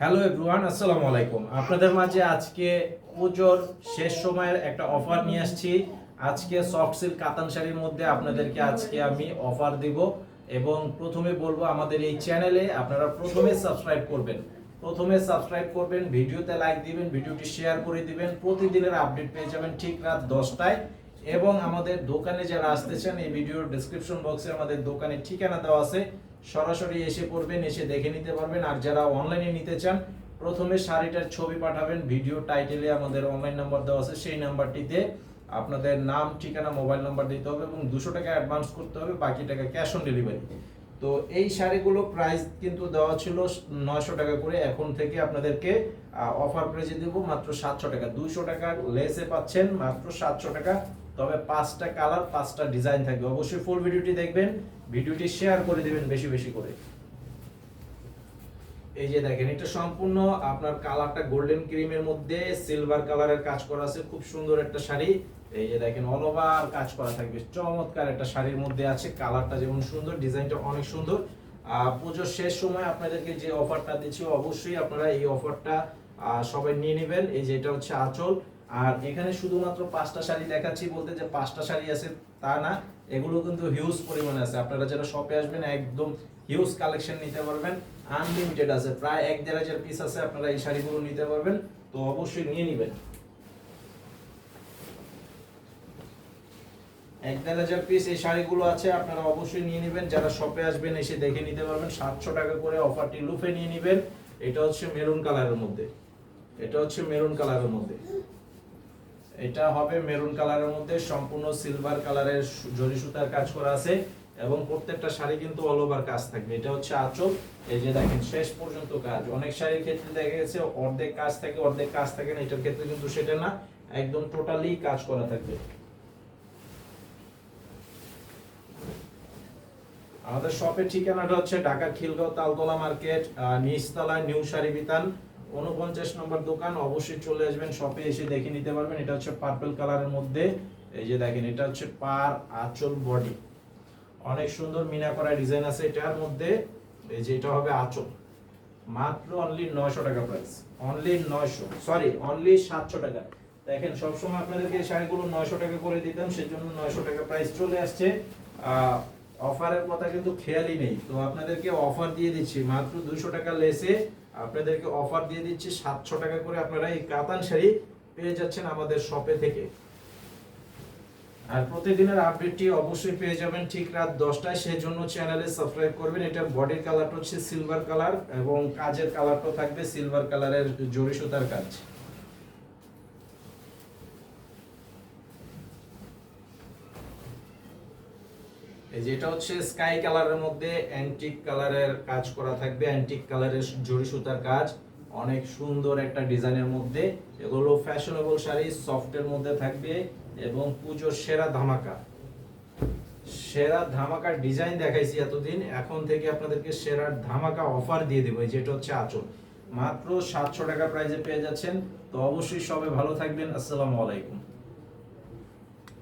Hello everyone আসসালামু আলাইকুম। আপনাদের মাঝে আজকে পুজোর শেষ সময়ের একটা অফার নিয়ে আসছি। আজকে সফট সিল্ক কাতান শাড়ির মধ্যে আপনাদেরকে আজকে আমি অফার দিব এবং প্রথমে বলব আমাদের এই চ্যানেলে আপনারা প্রথমে সাবস্ক্রাইব করবেন। প্রথমে সাবস্ক্রাইব করবেন, ভিডিওতে লাইক দিবেন, ভিডিওটি শেয়ার করে দিবেন। প্রতিদিনের আপডেট পেয়ে যাবেন ঠিক রাত দশটায়। এবং আমাদের দোকানে যারা আসতে চান এই ভিডিওর ডেসক্রিপশন বক্সে আমাদের দোকানের ঠিকানা দেওয়া আছে। সরাসরি এসে পড়বেন, এসে দেখে নিতে পারবেন। আর যারা অনলাইনে নিতে চান, প্রথমে শাড়িটার ছবি পাঠাবেন ভিডিও টাইটেলে আমাদের অনলাইন নাম্বার দেওয়া আছে, সেই নাম্বারটিতে আপনাদের নাম, ঠিকানা মোবাইল নাম্বার দিতে হবে এবং দুশো টাকা অ্যাডভান্স করতে হবে, বাকি টাকা ক্যাশ অন ডেলিভারি তো এই শাড়িগুলো প্রাইস কিন্তু দেওয়া ছিল নয়শো টাকা করে। এখন থেকে আপনাদেরকে অফার প্রাইসে দেবো মাত্র সাতশো টাকা। দুইশো টাকা লেসে পাচ্ছেন, মাত্র সাতশো টাকা। তবে পাঁচটা কালার, পাঁচটা ডিজাইন থাকবে। অবশ্যই ফুল ভিডিওটি দেখবেন, ভিডিওটি শেয়ার করে দিবেন বেশি বেশি করে। এই যে দেখেন, এটা সম্পূর্ণ আপনার কালারটা গোল্ডেন ক্রিমের মধ্যে সিলভার কালারের কাজ করা আছে, খুব সুন্দর একটা শাড়ি। এই যে দেখেন অল ওভার কাজ করা থাকবে। চমৎকার একটা শাড়ির মধ্যে আছে কালারটা যেমন সুন্দর, ডিজাইনটা অনেক সুন্দর। পুজোর শেষ সময় আপনাদেরকে যে অফারটা দিচ্ছি, অবশ্যই আপনারা এই অফারটা সবাই নিয়ে নেবেন। এই যে এটা হচ্ছে আঁচল। আর এখানে শুধুমাত্র পাঁচটা শাড়ি দেখাচ্ছি বলতে যে পাঁচটা শাড়ি আছে তা না, এগুলো কিন্তু হিউজ পরিমাণে আছে। আপনারা যারা শপে আসবেন, একদম হিউজ কালেকশন নিতে পারবেন। আনলিমিটেড আছে, প্রায় এক দেড় হাজার পিস আছে, আপনারা এই শাড়িগুলো নিতে পারবেন। তো অবশ্যই নিয়ে নেবেন। এক দেড় হাজার পিস এই শাড়িগুলো আছে, আপনারা অবশ্যই নিয়ে নেবেন। যারা শপে আসবেন, এসে দেখে নিতে পারবেন। সাতশো টাকা করে অফারটি লুফে নিয়ে নেবেন। এটা হচ্ছে মেরুন কালারের মধ্যে। এটা হচ্ছে মেরুন কালারের মধ্যে। এটা হবে মেরুন কালারের মধ্যে সম্পূর্ণ সিলভার কালারের জরি সুতার কাজ করা আছে এবং প্রত্যেকটা শাড়ি কিন্তু অল ওভার কাজ থাকবে। এটা হচ্ছে আঁচল। এই যে দেখেন শেষ পর্যন্ত কাজ। অনেক শাড়ির ক্ষেত্রে দেখা গেছে অর্ধেক কাজ থাকে অর্ধেক কাজ থাকে না এটার ক্ষেত্রে কিন্তু সেটা না। একদম টোটালি কাজ করা থাকবে। আমাদের শপের ঠিকানাটা হচ্ছে ঢাকা খিলগাঁও তালতলা মার্কেট আহ, নিচতলায় নিউ শাড়ি বিতান। উনপঞ্চাশ নম্বর দোকান, অবশ্যই চলে আসবেন শপে এসে দেখে নিতে পারবেন। এটা হচ্ছে পার্পল কালারের মধ্যে, এই যে দেখেন, এটা হচ্ছে পার আঁচল বডি অনেক সুন্দর মিনা করা ডিজাইন আছে এটার মধ্যে, এই যে এটা হবে আঁচল। মাত্র অনলি নয়শো টাকা প্রাইস অনলি নয়শো সরি অনলি সাতশো টাকা। দেখেন, সবসময় আপনাদেরকে শাড়িগুলো নয়শো টাকা করে দিতাম, সেজন্য নয়শো টাকা প্রাইস চলে আসছে। অফারের কথা কিন্তু খেয়ালই নেই। তো আপনাদেরকে অফার দিয়ে দিচ্ছি, মাত্র দুশো টাকা লেসে আপনাদেরকে অফার দিয়ে দিচ্ছি, সাতশো টাকা করে আপনারা এই কাতান শাড়ি পেয়ে যাচ্ছেন আমাদের শপে থেকে। আর প্রতিদিনের আপডেটটি অবশ্যই পেয়ে যাবেন ঠিক রাত দশটায়। সেই জন্য চ্যানেলে সাবস্ক্রাইব করবেন। এটা বডির কালারটা হচ্ছে সিলভার কালার এবং কাজের কালারটা থাকবে সিলভার কালারের জরি সুতার কাজ। এই যে এটা হচ্ছে স্কাই কালারের মধ্যে অ্যান্টিক কালারের কাজ করা থাকবে। অ্যান্টিক কালারের জরি সুতার কাজ। অনেক সুন্দর একটা ডিজাইনের মধ্যে। এগুলো ফ্যাশনেবল শাড়ি সফটের মধ্যে থাকবে এবং পুজোর সেরা ধামাকা। সেরা ধামাকার ডিজাইন দেখাইছি এতদিন। এখন থেকে আপনাদেরকে সেরা ধামাকা অফার দিয়ে দেবো। যেটা হচ্ছে আচল। মাত্র সাতশো টাকা প্রাইজে পেয়ে যাচ্ছেন। তো অবশ্যই সবাই ভালো থাকবেন। আসসালামু আলাইকুম।